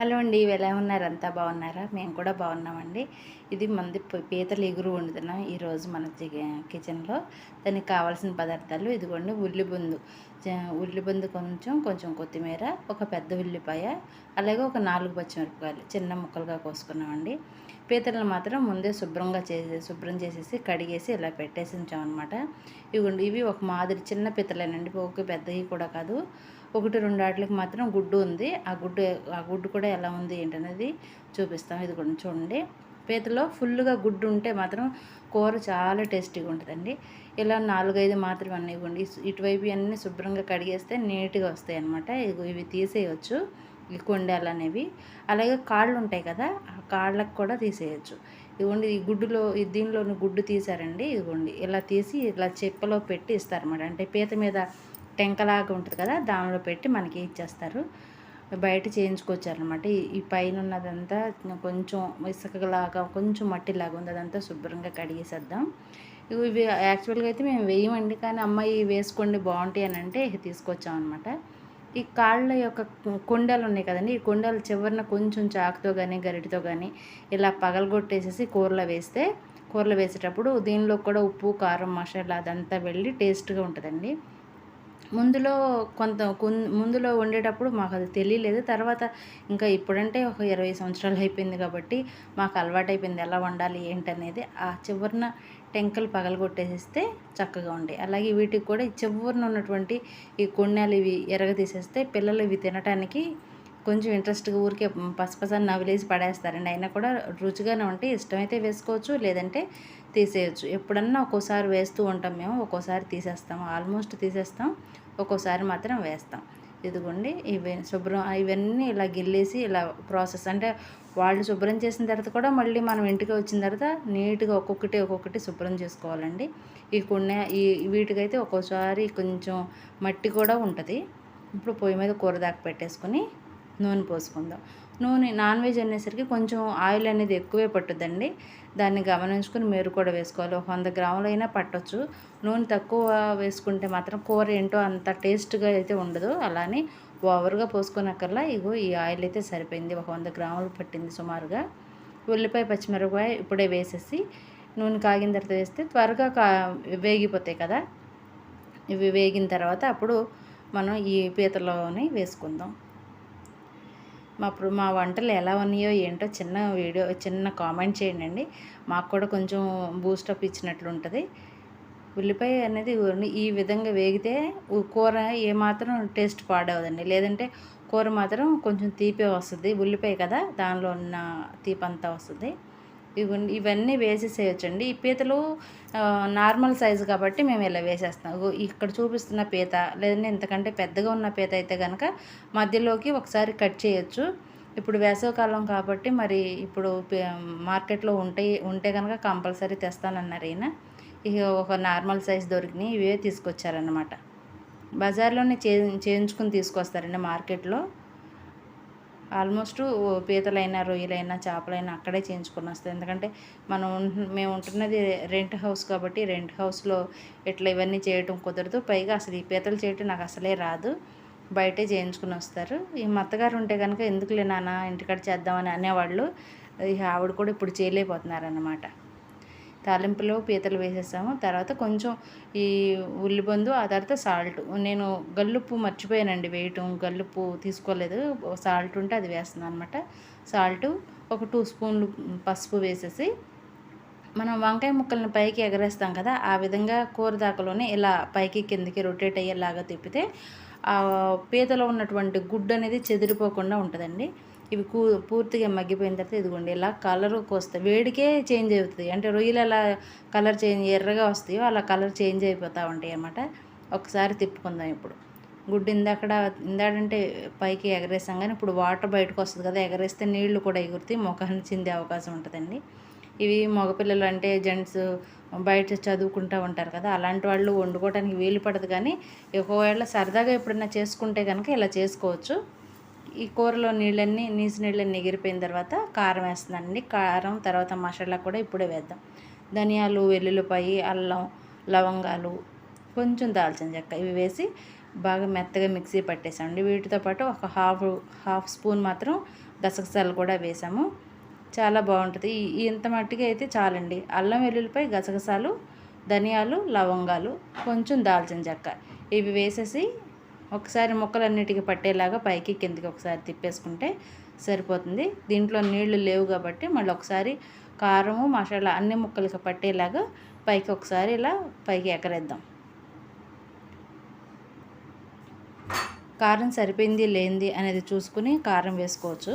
Hello అండి ఎలా ఉన్నారు అంతా బాగున్నారా? మేము కూడా బాగున్నామండి. ఇది మంది పీతలు ఎగురు వండుతున్నాం ఈరోజు మన కిచెన్లో. దానికి కావాల్సిన పదార్థాలు ఇదిగోండి ఉల్లిబుందు. ఉల్లిబుందు కొంచెం కొంచెం కొత్తిమీర ఒక పెద్ద ఉల్లిపాయ అలాగే ఒక నాలుగు పచ్చిమిరపకాయలు చిన్న ముక్కలుగా కోసుకున్నామండి. పీతలను మాత్రం ముందే శుభ్రంగా చేసి శుభ్రం చేసేసి కడిగేసి ఇలా పెట్టేసి ఉంచామన్నమాట. ఇవి ఇవి ఒక మాదిరి చిన్న పీతలేనండి ఒక పెద్దవి కూడా కాదు. ఒకటి రెండు వాటికి మాత్రం గుడ్డు ఉంది. ఆ గుడ్డు ఆ గుడ్డు కూడా ఎలా ఉంది ఏంటనేది చూపిస్తాం. ఇది కూడా చూడండి. పీతలో ఫుల్గా గుడ్డు ఉంటే మాత్రం కూర చాలా టేస్టీగా ఉంటుందండి. ఇలా నాలుగైదు మాత్రం అన్నీ ఇవ్వండి. ఇటువైపు అన్నీ శుభ్రంగా కడిగేస్తే నీట్గా వస్తాయి అన్నమాట ఇవి తీసేయచ్చు. ఈ కొండాలు అనేవి అలాగే కాళ్ళు ఉంటాయి కదా ఆ కాళ్ళకు కూడా తీసేయచ్చు. ఇదిగోండి ఈ గుడ్డులో దీనిలోని గుడ్డు తీసారండి ఇదిగోండి ఇలా తీసి ఇలా చెప్పలో పెట్టి ఇస్తారన్నమాట. అంటే పీత మీద టెంకలాగా ఉంటుంది కదా దానిలో పెట్టి మనకి ఇచ్చేస్తారు. బయట చేయించుకొచ్చారనమాట. ఈ ఈ పైన ఉన్నదంతా కొంచెం ఇసుకలాగా కొంచెం మట్టిలాగా ఉంది. అదంతా శుభ్రంగా కడిగేసేద్దాం. ఇవి ఇవి యాక్చువల్గా అయితే మేము వేయమండి కానీ అమ్మాయి వేసుకోండి బాగుంటాయి అని అంటే తీసుకొచ్చాం అనమాట ఈ కాళ్ళ యొక్క కొండలు ఉన్నాయి కదండి ఈ కొండలు చివరిన కొంచెం చాకుతో కానీ గరిటితో కానీ ఇలా పగలగొట్టేసేసి కూరలో వేస్తే కూరలో వేసేటప్పుడు దీనిలో కూడా ఉప్పు కారం మసాలా అదంతా వెళ్ళి టేస్ట్గా ఉంటుందండి. ముందులో కొంత ముందులో వండేటప్పుడు మాకు అది తెలియలేదు తర్వాత ఇంకా ఇప్పుడంటే ఒక ఇరవై సంవత్సరాలు అయిపోయింది కాబట్టి మాకు అలవాటు అయిపోయింది ఎలా వండాలి ఏంటనేది. ఆ చివరిన టెంకలు పగలగొట్టేసేస్తే చక్కగా ఉండే. అలాగే వీటికి కూడా చివరిన ఉన్నటువంటి ఈ కొన్నేలు ఇవి ఎరగ తీసేస్తే పిల్లలు ఇవి తినటానికి కొంచెం ఇంట్రెస్ట్గా ఊరికే పసపసని నవిలేసి పడేస్తారండి. అయినా కూడా రుచిగానే ఉంటే ఇష్టమైతే వేసుకోవచ్చు లేదంటే తీసేయచ్చు. ఎప్పుడన్నా ఒక్కోసారి వేస్తూ ఉంటాం మేము. ఒక్కోసారి తీసేస్తాం. ఆల్మోస్ట్ తీసేస్తాం. ఒక్కోసారి మాత్రం వేస్తాం. ఇదిగోండి ఇవి శుభ్రం ఇవన్నీ ఇలా గిల్లేసి ఇలా ప్రాసెస్. అంటే వాళ్ళు శుభ్రం చేసిన తర్వాత కూడా మళ్ళీ మనం ఇంటికి వచ్చిన తర్వాత నీట్గా ఒక్కొక్కటి ఒక్కొక్కటి శుభ్రం చేసుకోవాలండి. ఈ కొన్ని ఈ వీటికైతే ఒక్కోసారి కొంచెం మట్టి కూడా ఉంటుంది. ఇప్పుడు పొయ్యి మీద కూర దాకా పెట్టేసుకొని నూనె పోసుకుందాం. నూనె నాన్ వెజ్ అనేసరికి కొంచెం ఆయిల్ అనేది ఎక్కువే పట్టుద్దండి. దాన్ని గమనించుకొని మీరు కూడా వేసుకోవాలి. ఒక వంద గ్రాములైనా పట్టవచ్చు పట్టొచ్చు. నూనె తక్కువ వేసుకుంటే మాత్రం కూర ఏంటో అంత టేస్ట్గా అయితే ఉండదు. అలానే ఓవర్గా పోసుకున్నక్కర్లా ఇగో ఈ ఆయిల్ అయితే సరిపోయింది. ఒక వంద గ్రాములు పట్టింది సుమారుగా. ఉల్లిపాయ పచ్చిమిరపకాయ ఇప్పుడే వేసేసి నూనె కాగిన తర్వాత వేస్తే త్వరగా కా వేగిపోతాయి కదా. ఇవి వేగిన తర్వాత అప్పుడు మనం ఈ పీతలోని వేసుకుందాం. మా ఇప్పుడు మా వంటలు ఎలా ఉన్నాయో ఏంటో చిన్న వీడియో చిన్న కామెంట్ చేయండి మాకు కూడా కొంచెం బూస్టప్ ఇచ్చినట్లు ఉంటుంది. ఉల్లిపాయ అనేది ఈ విధంగా వేగితే కూర ఏమాత్రం టేస్ట్ పాడవదండి. లేదంటే కూర మాత్రం కొంచెం తీపే వస్తుంది. ఉల్లిపాయ కదా దానిలో ఉన్న తీపంతా వస్తుంది. ఇవి ఇవన్నీ వేసేసేయచ్చండి. ఈ పీతలు నార్మల్ సైజు కాబట్టి మేము ఇలా వేసేస్తాం. ఇక్కడ చూపిస్తున్న పీత లేదంటే ఇంతకంటే పెద్దగా ఉన్న పీత అయితే కనుక మధ్యలోకి ఒకసారి కట్ చేయొచ్చు. ఇప్పుడు వేసవికాలం కాబట్టి మరి ఇప్పుడు మార్కెట్లో ఉంటే ఉంటే కనుక కంపల్సరీ తెస్తానన్నారు ఈయన. ఇక ఒక నార్మల్ సైజ్ దొరికినాయి ఇవే తీసుకొచ్చారనమాట బజార్లోనే చే చేయించుకుని తీసుకొస్తారండి మార్కెట్లో. ఆల్మోస్ట్ పీతలైనా రొయ్యలైనా చేపలైనా అక్కడే చేయించుకొని వస్తాయి. ఎందుకంటే మనం మేము ఉంటున్నది రెంట్ హౌస్ కాబట్టి రెంట్ హౌస్లో ఇట్లా ఇవన్నీ చేయటం కుదరదు. పైగా అసలు ఈ పీతలు చేయటం నాకు అసలే రాదు. బయటే చేయించుకుని వస్తారు. ఈ మత్తగారు అత్తగారు ఉంటే కనుక ఎందుకులే నాన్న ఇంటికాడ చేద్దామని అనేవాళ్ళు. ఆవిడ కూడా ఇప్పుడు చేయలేకపోతున్నారన్నమాట. తాలింపులో పీతలు వేసేసాము తర్వాత కొంచెం ఈ ఉల్లిబందు ఆ తర్వాత సాల్ట్ నేను గల్లుప్పు మర్చిపోయానండి వేయటం. గల్లుప్పు తీసుకోలేదు. సాల్ట్ ఉంటే అది వేస్తున్నాను అనమాట సాల్ట్ ఒక టూ స్పూన్లు పసుపు వేసేసి మనం వంకాయ ముక్కల్ని పైకి ఎగరేస్తాం కదా ఆ విధంగా కూర దాకలోనే ఇలా పైకి కిందకి రొటేట్ అయ్యేలాగా తిప్పితే ఆ పీతలో ఉన్నటువంటి గుడ్డు అనేది చెదిరిపోకుండా ఉంటుందండి. ఇవి కూ పూర్తిగా మగ్గిపోయిన తర్వాత ఇదిగోండి ఇలా కలర్ వస్తాయి వేడికే చేంజ్ అవుతుంది అంటే రొయ్యలు ఎలా కలర్ చేంజ్ ఎర్రగా వస్తాయో అలా కలర్ చేంజ్ అయిపోతూ ఉంటాయి అన్నమాట. ఒకసారి తిప్పుకుందాం ఇప్పుడు. గుడ్డు ఇందాకడ ఇందాడంటే పైకి ఎగరేసాం కానీ ఇప్పుడు వాటర్ బయటకు వస్తుంది కదా ఎగరేస్తే నీళ్ళు కూడా ఎగురుతాయి ముఖాన్ని చిందే అవకాశం ఉంటుందండి. ఇవి మగపిల్లలు అంటే జెంట్స్ బయట చదువుకుంటూ ఉంటారు కదా అలాంటి వాళ్ళు వండుకోవడానికి వీలు పడదు కానీ ఒకవేళ సరదాగా ఎప్పుడైనా చేసుకుంటే కనుక ఇలా చేసుకోవచ్చు. ఈ కూరలో నీళ్ళన్నీ నీసు నీళ్ళన్నీ ఎగిరిపోయిన తర్వాత కారం వేస్తున్నానండి. కారం తర్వాత మసాలా కూడా ఇప్పుడే వేద్దాం. ధనియాలు వెల్లుల్లిపాయి అల్లం లవంగాలు కొంచెం దాల్చిన చెక్క ఇవి వేసి బాగా మెత్తగా మిక్సీ పట్టేసామండి. వీటితో పాటు ఒక హాఫ్ హాఫ్ స్పూన్ మాత్రం గసగసాలు కూడా వేసాము. చాలా బాగుంటుంది. ఇంత మట్టికి అయితే చాలండి. అల్లం వెల్లుల్లిపై గసగసాలు ధనియాలు లవంగాలు కొంచెం దాల్చిన చెక్క ఇవి వేసేసి ఒకసారి ముక్కలన్నిటికీ పట్టేలాగా పైకి కిందికి ఒకసారి తిప్పేసుకుంటే సరిపోతుంది. దీంట్లో నీళ్ళు లేవు కాబట్టి మళ్ళీ ఒకసారి కారము మసాలా అన్ని ముక్కలకి పట్టేలాగా పైకి ఒకసారి ఇలా పైకి ఎగరేద్దాం. కారం సరిపోయింది లేనిది అనేది చూసుకుని కారం వేసుకోవచ్చు.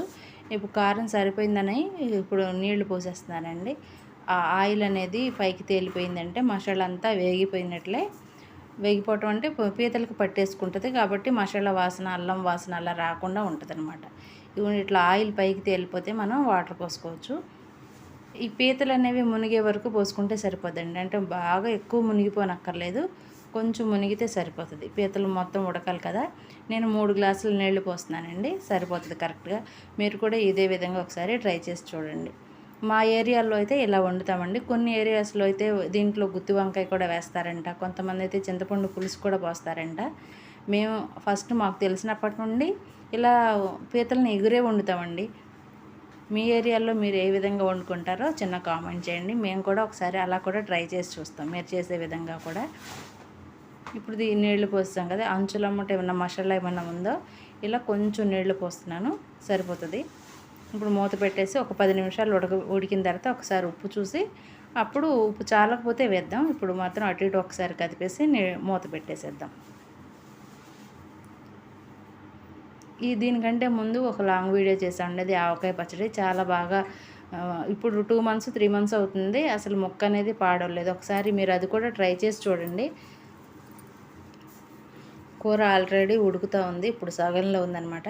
ఇప్పుడు కారం సరిపోయిందని ఇప్పుడు నీళ్ళు పోసేస్తున్నానండి ఆ ఆయిల్ అనేది పైకి తేలిపోయిందంటే మసాలా అంతా వేగిపోయినట్లే వేగిపోవటం అంటే పీతలకు పట్టేసుకుంటుంది కాబట్టి మసాలా వాసన అల్లం వాసన అలా రాకుండా ఉంటుంది అనమాట ఇవి ఇట్లా ఆయిల్ పైకి తేలిపోతే మనం వాటర్ పోసుకోవచ్చు. ఈ పీతలు అనేవి మునిగే వరకు పోసుకుంటే సరిపోద్దండి. అంటే బాగా ఎక్కువ మునిగిపోనక్కర్లేదు. కొంచెం మునిగితే సరిపోతుంది. పీతలు మొత్తం ఉడకాలి కదా. నేను మూడు గ్లాసులు నీళ్ళు పోస్తున్నానండి. సరిపోతుంది కరెక్ట్గా. మీరు కూడా ఇదే విధంగా ఒకసారి ట్రై చేసి చూడండి. మా ఏరియాలో అయితే ఇలా వండుతామండి. కొన్ని ఏరియాస్లో అయితే దీంట్లో గుత్తి వంకాయ కూడా వేస్తారంట. కొంతమంది అయితే చింతపండు పులుసు కూడా పోస్తారంట. మేము ఫస్ట్ మాకు తెలిసినప్పటి నుండి ఇలా పీతలను ఎగురే వండుతామండి. మీ ఏరియాలో మీరు ఏ విధంగా వండుకుంటారో చిన్న కామెంట్ చేయండి. మేము కూడా ఒకసారి అలా కూడా ట్రై చేసి చూస్తాం. మీరు చేసే విధంగా కూడా. ఇప్పుడు ఈ నీళ్ళు పోస్తాం కదా అంచులమ్మట ఏమన్నా మసాలా ఏమన్నా ఉందో ఇలా కొంచెం నీళ్ళు పోస్తున్నాను. సరిపోతుంది. ఇప్పుడు మూత పెట్టేసి ఒక పది నిమిషాలు ఉడక ఉడికిన తర్వాత ఒకసారి ఉప్పు చూసి అప్పుడు ఉప్పు చాలకపోతే వేద్దాం. ఇప్పుడు మాత్రం అటు ఇటు ఒకసారి కదిపేసి మూత పెట్టేసేద్దాం. ఈ దీనికంటే ముందు ఒక లాంగ్ వీడియో చేసాను అది ఆవకాయ పచ్చడి. చాలా బాగా ఇప్పుడు టూ మంత్స్ త్రీ మంత్స్ అవుతుంది. అసలు మొక్క అనేది పాడలేదు ఒకసారి మీరు అది కూడా ట్రై చేసి చూడండి. కూర ఆల్రెడీ ఉడుకుతూ ఉంది. ఇప్పుడు సగంలో ఉందన్నమాట.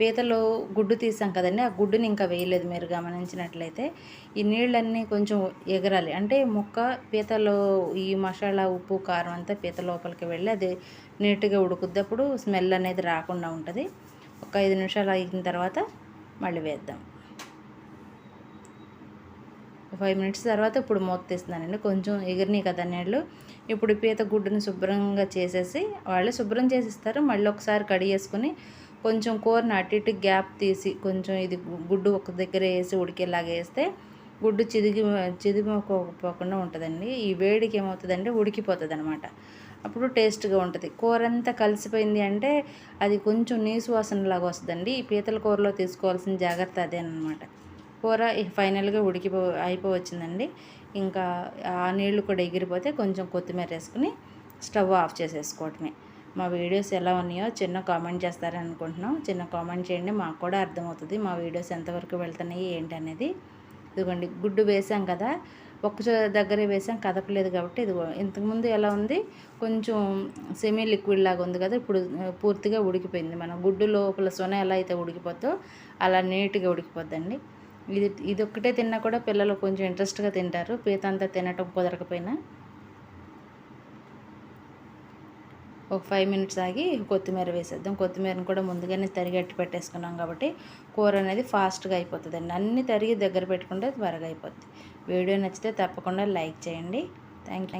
పీతలో గుడ్డు తీసాం కదండి ఆ గుడ్డుని ఇంకా వేయలేదు మీరు గమనించినట్లయితే. ఈ నీళ్ళన్నీ కొంచెం ఎగరాలి. అంటే ముక్క పీతలో ఈ మసాలా ఉప్పు కారం అంతా పీత లోపలికి వెళ్ళి అది నీట్గా ఉడుకుద్ది. అప్పుడు స్మెల్ అనేది రాకుండా ఉంటుంది. ఒక ఐదు నిమిషాలు అయిన తర్వాత మళ్ళీ వేద్దాం. ఫైవ్ మినిట్స్ తర్వాత ఇప్పుడు మూత తీస్తున్నానండి. కొంచెం ఎగిరినాయి కదా నీళ్ళు. ఇప్పుడు పీత గుడ్డుని శుభ్రంగా చేసేసి వాళ్ళు శుభ్రం చేసి ఇస్తారు మళ్ళీ ఒకసారి కడిగేసుకుని కొంచెం కూరని అటు ఇటు గ్యాప్ తీసి కొంచెం ఇది గుడ్డు ఒక దగ్గర వేసి ఉడికేలాగా వేస్తే గుడ్డు చిదిగి చిదిగిపోకుండా ఉంటుందండి. ఈ వేడికి ఏమవుతుందంటే ఉడికిపోతుంది అనమాట అప్పుడు టేస్ట్గా ఉంటుంది. కూర అంతా కలిసిపోయింది అంటే అది కొంచెం నీసు వాసనలాగా వస్తుందండి. ఈ పీతల కూరలో తీసుకోవాల్సిన జాగ్రత్త అదేనమాట. కూర ఫైనల్గా ఉడికిపో అయిపోవచ్చిందండి. ఇంకా ఆ నీళ్ళు కూడా ఎగిరిపోతే కొంచెం కొత్తిమీర వేసుకుని స్టవ్ ఆఫ్ చేసేసుకోవటమే. మా వీడియోస్ ఎలా ఉన్నాయో చిన్న కామెంట్ చేస్తారని అనుకుంటున్నాం చిన్న కామెంట్ చేయండి మాకు కూడా అర్థమవుతుంది మా వీడియోస్ ఎంతవరకు వెళ్తున్నాయి ఏంటి అనేది ఇదిగోండి గుడ్డు వేసాం కదా ఒక్క దగ్గరే వేసాం కదపలేదు కాబట్టి ఇది ఇంతకుముందు ఎలా ఉంది? కొంచెం సెమీ లిక్విడ్ లాగా ఉంది కదా ఇప్పుడు పూర్తిగా ఉడికిపోయింది. మన గుడ్డు లోపల సొన ఎలా అయితే ఉడికిపోద్దో అలా నీట్గా ఉడికిపోద్దండి. ఇది ఇది ఒక్కటే తిన్నా కూడా పిల్లలు కొంచెం ఇంట్రెస్ట్గా తింటారు పీత అంతా తినటం కుదరకపోయినా. ఒక ఫైవ్ మినిట్స్ ఆగి కొత్తిమీర వేసేద్దాం. కొత్తిమీరని కూడా ముందుగానే తరిగట్టి పెట్టేసుకున్నాం కాబట్టి కూర అనేది ఫాస్ట్గా అయిపోతుంది అండి అన్నీ తరిగి దగ్గర పెట్టుకుంటే త్వరగా అయిపోద్ది. వీడియో నచ్చితే తప్పకుండా లైక్ చేయండి. Thank you